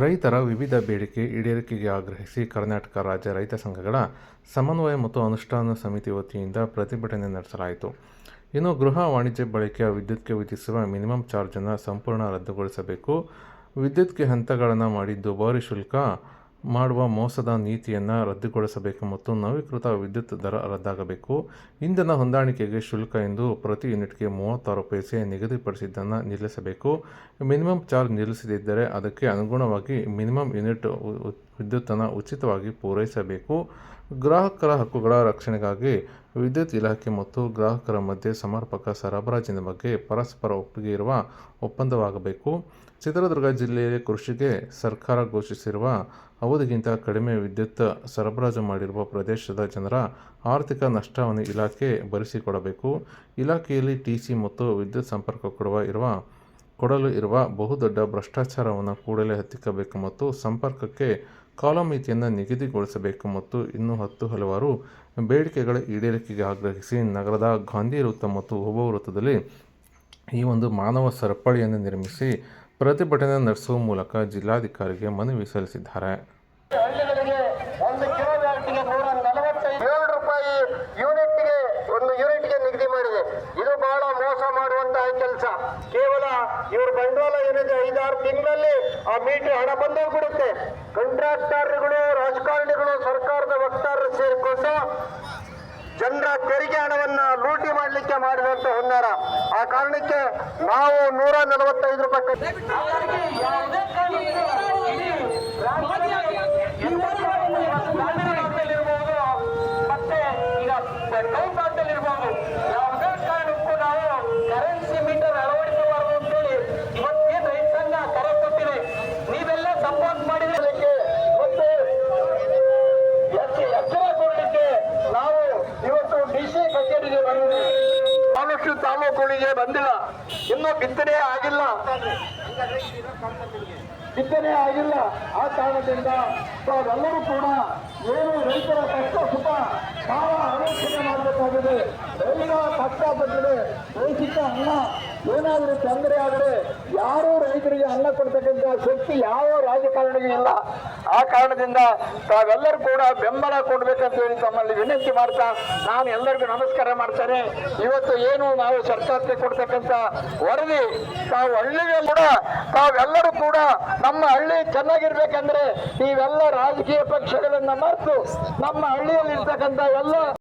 ರೈತರ ವಿವಿಧ ಬೇಡಿಕೆ ಈಡೇರಿಕೆಗೆ ಆಗ್ರಹಿಸಿ ಕರ್ನಾಟಕ ರಾಜ್ಯ ರೈತ ಸಂಘಗಳ ಸಮನ್ವಯ ಮತ್ತು ಅನುಷ್ಠಾನ ಸಮಿತಿ ವತಿಯಿಂದ ಪ್ರತಿಭಟನೆ ನಡೆಸಲಾಯಿತು. ಇನ್ನು ಗೃಹ ವಾಣಿಜ್ಯ ಬಳಕೆಯ ವಿದ್ಯುತ್ಗೆ ವಿಧಿಸುವ ಮಿನಿಮಮ್ ಚಾರ್ಜನ್ನು ಸಂಪೂರ್ಣ ರದ್ದುಗೊಳಿಸಬೇಕು. ವಿದ್ಯುತ್ಗೆ ಹಂತಗಳನ್ನು ಮಾಡಿ ದುಬಾರಿ ಶುಲ್ಕ ಮಾಡುವ ಮೋಸದ ನೀತಿಯನ್ನು ರದ್ದುಗೊಳಿಸಬೇಕು ಮತ್ತು ನವೀಕೃತ ವಿದ್ಯುತ್ ದರ ರದ್ದಾಗಬೇಕು. ಇಂಧನ ಹೊಂದಾಣಿಕೆಗೆ ಶುಲ್ಕ ಎಂದು ಪ್ರತಿ ಯೂನಿಟ್ಗೆ ಮೂವತ್ತಾರು ಪೈಸೆ ನಿಗದಿಪಡಿಸಿದ್ದನ್ನು ನಿಲ್ಲಿಸಬೇಕು. ಮಿನಿಮಮ್ ಚಾರ್ಜ್ ನಿಲ್ಲಿಸದಿದ್ದರೆ ಅದಕ್ಕೆ ಅನುಗುಣವಾಗಿ ಮಿನಿಮಮ್ ಯೂನಿಟ್ ವಿದ್ಯುತ್ತನ್ನು ಉಚಿತವಾಗಿ ಪೂರೈಸಬೇಕು. ಗ್ರಾಹಕರ ಹಕ್ಕುಗಳ ರಕ್ಷಣೆಗಾಗಿ ವಿದ್ಯುತ್ ಇಲಾಖೆ ಮತ್ತು ಗ್ರಾಹಕರ ಮಧ್ಯೆ ಸಮರ್ಪಕ ಸರಬರಾಜಿನ ಬಗ್ಗೆ ಪರಸ್ಪರ ಒಪ್ಪಿಗೆ ಇರುವ ಒಪ್ಪಂದವಾಗಬೇಕು. ಚಿತ್ರದುರ್ಗ ಜಿಲ್ಲೆಯಲ್ಲಿ ಕೃಷಿಗೆ ಸರ್ಕಾರ ಘೋಷಿಸಿರುವ ಅವಧಿಗಿಂತ ಕಡಿಮೆ ವಿದ್ಯುತ್ ಸರಬರಾಜು ಮಾಡಿರುವ ಪ್ರದೇಶದ ಜನರ ಆರ್ಥಿಕ ನಷ್ಟವನ್ನು ಇಲಾಖೆ ಭರಿಸಿಕೊಡಬೇಕು. ಇಲಾಖೆಯಲ್ಲಿ ಟಿ ಸಿ ಮತ್ತು ವಿದ್ಯುತ್ ಸಂಪರ್ಕ ಕೊಡುವ ಇರುವ, ಕೊಡಲು ಇರುವ ಬಹುದೊಡ್ಡ ಭ್ರಷ್ಟಾಚಾರವನ್ನು ಕೂಡಲೇ ಹತ್ತಿಕ್ಕಬೇಕು ಮತ್ತು ಸಂಪರ್ಕಕ್ಕೆ ಕಾಲಮಿತಿಯನ್ನು ನಿಗದಿಗೊಳಿಸಬೇಕು ಮತ್ತು ಇನ್ನೂ ಹತ್ತು ಹಲವಾರು ಬೇಡಿಕೆಗಳ ಈಡೇರಿಕೆಗೆ ಆಗ್ರಹಿಸಿ ನಗರದ ಗಾಂಧಿ ವೃತ್ತ ಮತ್ತು ಉಪ ವೃತ್ತದಲ್ಲಿ ಈ ಒಂದು ಮಾನವ ಸರಪಳಿಯನ್ನು ನಿರ್ಮಿಸಿ ಪ್ರತಿಭಟನೆ ನಡೆಸುವ ಮೂಲಕ ಜಿಲ್ಲಾಧಿಕಾರಿಗೆ ಮನವಿ ಸಲ್ಲಿಸಿದ್ದಾರೆ ಹಳ್ಳಿಗಳಿಗೆ ಒಂದು ಕಿಲೋವ್ಯಾಟ್ಗೆ ನೂರ ನಲವತ್ತೈದು ಏಳು ರೂಪಾಯಿ ಯೂನಿಟ್ಗೆ ಒಂದು ಯೂನಿಟ್ಗೆ ನಿಗದಿ ಮಾಡಿದೆ ಇದು ಬಹಳ ಮೋಸ ಮಾಡುವಂತಹ ಕೆಲಸ. ಕೇವಲ ಇವ್ರ ಬಂಡವಾಳ ಏನಿದೆ, ಐದಾರು ತಿಂಗಳಲ್ಲಿ ಆ ಮೀಟರ್ ಹಣ ಬಂದೋಗ್ಬಿಡುತ್ತೆ ಕಾಂಟ್ರಾಕ್ಟರ್ಗಳು ರಾಜಕಾರಣಿಗಳು, ಸರ್ಕಾರದ ವಕ್ತಾರರು ಸೇರಿಕೊಂಡು ಜನರ ತೆರಿಗೆ ಹಣವನ್ನ ಲೂಟಿ ಮಾಡಲಿಕ್ಕೆ ಮಾಡಿದಂತ ಹುನ್ನಾರ. ಆ ಕಾರಣಕ್ಕೆ ನಾವು ನೂರ ನಲವತ್ತೈದು ರೂಪಾಯಿ ಬಹಳಷ್ಟು ತಾಲೂಕುಗಳಿಗೆ ಬಂದಿಲ್ಲ. ಇನ್ನೂ ಬಿತ್ತನೆ ಆಗಿಲ್ಲ. ಬಿತ್ತನೆ ಆಗಿಲ್ಲ. ಆ ಕಾರಣದಿಂದ ತಾವೆಲ್ಲರೂ ಕೂಡ ಏನು ರೈತರ ಕಷ್ಟ ಸುಖ ಬಹಳ ಆಲೋಚನೆ ಮಾಡಬೇಕಾಗಿದೆ. ರೈತರ ಕಷ್ಟ ಬಂದಿದೆ. ರೈತಿಕ ಅನ್ನ ಏನಾದರೂ ತೊಂದರೆ ಆದರೆ ಯಾರೂ ರೈತರಿಗೆ ಅನ್ನ ಕೊಡ್ತಕ್ಕಂಥ ಶಕ್ತಿ ಯಾವ ರಾಜಕಾರಣಿಗೆ ಇಲ್ಲ. ಆ ಕಾರಣದಿಂದ ತಾವೆಲ್ಲರೂ ಕೂಡ ಬೆಂಬಲ ಕೊಡ್ಬೇಕಂತ ಹೇಳಿ ತಮ್ಮಲ್ಲಿ ವಿನಂತಿ ಮಾಡ್ತಾ ನಾನು ಎಲ್ಲರಿಗೂ ನಮಸ್ಕಾರ ಮಾಡ್ತೇನೆ. ಇವತ್ತು ಏನು ನಾವು ಸರ್ಕಾರಕ್ಕೆ ಕೊಡ್ತಕ್ಕಂಥ ವರದಿ, ತಾವು ಹಳ್ಳಿಗೆ ಕೂಡ, ತಾವೆಲ್ಲರೂ ಕೂಡ ನಮ್ಮ ಹಳ್ಳಿ ಚೆನ್ನಾಗಿರ್ಬೇಕಂದ್ರೆ ನೀವೆಲ್ಲ ರಾಜಕೀಯ ಪಕ್ಷಗಳನ್ನ ಮರೆತು ನಮ್ಮ ಹಳ್ಳಿಯಲ್ಲಿ ಇರ್ತಕ್ಕಂಥ ಎಲ್ಲ